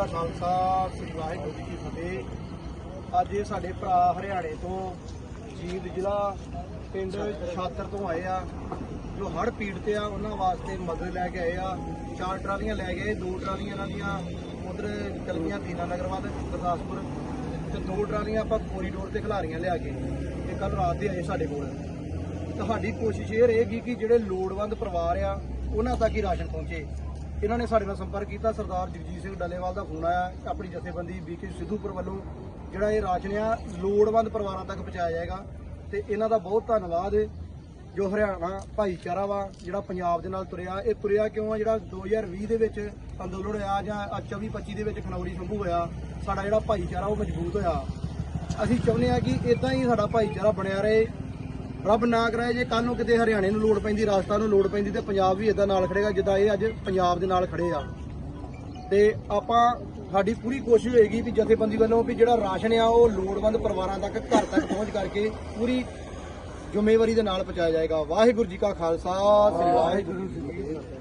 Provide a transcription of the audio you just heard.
ਕਾ ਖਾਲਸਾ, ਸ੍ਰੀ ਵਾਹਿਗੁਰੂ ਜੀ ਕੀ ਫਤਿਹ। ਅੱਜ ਇਹ ਸਾਡੇ ਭਰਾ ਹਰਿਆਣੇ ਤੋਂ ਜੀਂਦ ਜ਼ਿਲ੍ਹਾ ਪਿੰਡ ਛਾਤਰ ਤੋਂ ਆਏ ਆ, ਜੋ ਹੜ੍ਹ ਪੀੜਤ ਆ, ਉਹਨਾਂ ਵਾਸਤੇ ਮਦਦ ਲੈ ਕੇ ਆਏ ਆ। ਚਾਰ ਟਰਾਲੀਆਂ ਲੈ ਗਏ, ਦੋ ਟਰਾਲੀਆਂ ਇਹਨਾਂ ਦੀਆਂ ਉਧਰ ਕਲਮੀਆਂ ਦੀਨਾ ਨਗਰ ਵੱਲ, ਗੁਰਦਾਸਪੁਰ, ਤੇ ਦੋ ਟਰਾਲੀਆਂ ਆਪਾਂ ਕੋਰੀਡੋਰ ਤੇ ਖਿਲਾਰੀਆਂ ਲਿਆ ਕੇ ਤੇ ਕੱਲ ਰਾਤ ਦੇ ਆਏ ਸਾਡੇ ਕੋਲ। ਤੁਹਾਡੀ ਕੋਸ਼ਿਸ਼ ਇਹ ਰਹੇਗੀ ਕਿ ਜਿਹੜੇ ਲੋੜਵੰਦ ਪਰਿਵਾਰ ਆ, ਉਹਨਾਂ ਤੱਕ ਹੀ ਰਾਸ਼ਨ ਪਹੁੰਚੇ। ਇਹਨਾਂ ਨੇ ਸਾਡੇ ਨਾਲ ਸੰਪਰਕ ਕੀਤਾ। ਸਰਦਾਰ ਜਗਜੀਤ ਸਿੰਘ ਡੱਲੇਵਾਲ ਦਾ ਫੋਨ ਆਇਆ। ਆਪਣੀ ਜਥੇਬੰਦੀ ਬੀਕੇ ਸਿੱਧੂਪੁਰ ਵੱਲੋਂ ਜਿਹੜਾ ਇਹ ਰਾਸ਼ਨ ਆ ਲੋੜਵੰਦ ਪਰਿਵਾਰਾਂ ਤੱਕ ਪਹੁੰਚਾਇਆ ਜਾਏਗਾ ਤੇ ਇਹਨਾਂ ਦਾ ਬਹੁਤ ਧੰਨਵਾਦ ਜੋ ਹਰਿਆਣਾ ਭਾਈਚਾਰਾ ਵਾ, ਜਿਹੜਾ ਪੰਜਾਬ ਦੇ ਨਾਲ ਤੁਰਿਆ, ਇਹ ਤੁਰਿਆ ਕਿਉਂ ਆ? ਜਿਹੜਾ 2020 ਦੇ ਵਿੱਚ ਅੰਦੋਲਨ ਹੋਇਆ ਜਾਂ 24 25 ਦੇ ਵਿੱਚ ਖਨੌਰੀ ਸੰਭੂ ਹੋਇਆ, ਸਾਡਾ ਜਿਹੜਾ ਭਾਈਚਾਰਾ ਉਹ ਮਜ਼ਬੂਤ ਹੋਇਆ। ਅਸੀਂ ਚਾਹੁੰਦੇ ਆ ਕਿ ਇਦਾਂ ਹੀ ਸਾਡਾ ਭਾਈਚਾਰਾ ਬਣਿਆ ਰਹੇ। ਰੱਬ ਨਾ ਕਰਾਏ ਜੇ ਕੱਲ ਨੂੰ ਕਿਤੇ ਹਰਿਆਣੇ ਨੂੰ ਲੋੜ ਪੈਂਦੀ, ਰਾਜਸਥਾਨ ਨੂੰ ਲੋੜ ਪੈਂਦੀ ਤੇ ਪੰਜਾਬ ਵੀ ਇਦਾਂ ਨਾਲ ਖੜੇਗਾ ਜਿੱਦਾਂ ਇਹ ਅੱਜ ਪੰਜਾਬ ਦੇ ਨਾਲ ਖੜੇ ਆ। ਤੇ ਆਪਾਂ, ਸਾਡੀ ਪੂਰੀ ਕੋਸ਼ਿਸ਼ ਹੋਏਗੀ ਵੀ ਜਥੇਬੰਦੀ ਵੱਲੋਂ ਵੀ ਜਿਹੜਾ ਰਾਸ਼ਨ ਆ ਉਹ ਲੋੜਵੰਦ ਪਰਿਵਾਰਾਂ ਤੱਕ, ਘਰ ਤੱਕ ਪਹੁੰਚ ਕਰਕੇ ਪੂਰੀ ਜ਼ਿੰਮੇਵਾਰੀ ਦੇ ਨਾਲ ਪਹੁੰਚਾਇਆ ਜਾਏਗਾ। ਵਾਹਿਗੁਰੂ ਜੀ ਕਾ ਖਾਲਸਾ, ਸ੍ਰੀ ਵਾਹਿਗੁਰੂ ਜੀ ਕੀ ਫਤਿਹ।